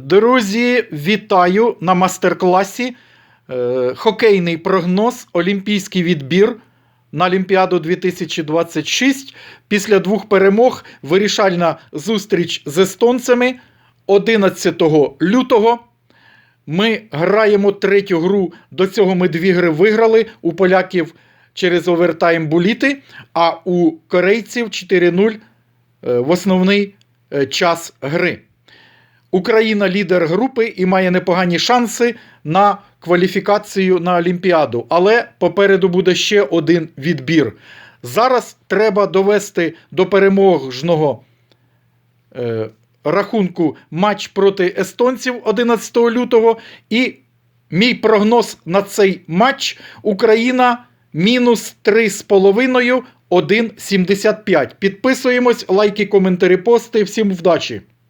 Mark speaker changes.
Speaker 1: Друзі, вітаю на мастер-класі. Е, Хокейний прогноз, олімпійський відбір на Олімпіаду 2026. Після двох перемог вирішальна зустріч з естонцями 11 лютого. Ми граємо третю гру. До цього ми дві гри виграли. У поляків через овертайм буліти, а у корейців 4-0 е, в основний е, час гри. Україна лідер групи і має непогані шанси на кваліфікацію на Олімпіаду. Але попереду буде ще один відбір. Зараз треба довести до переможного е, рахунку матч проти естонців 11 лютого. І мій прогноз на цей матч Україна мінус 3,5, 1,75. Підписуємось, лайки, коментарі, пости. Всім вдачі!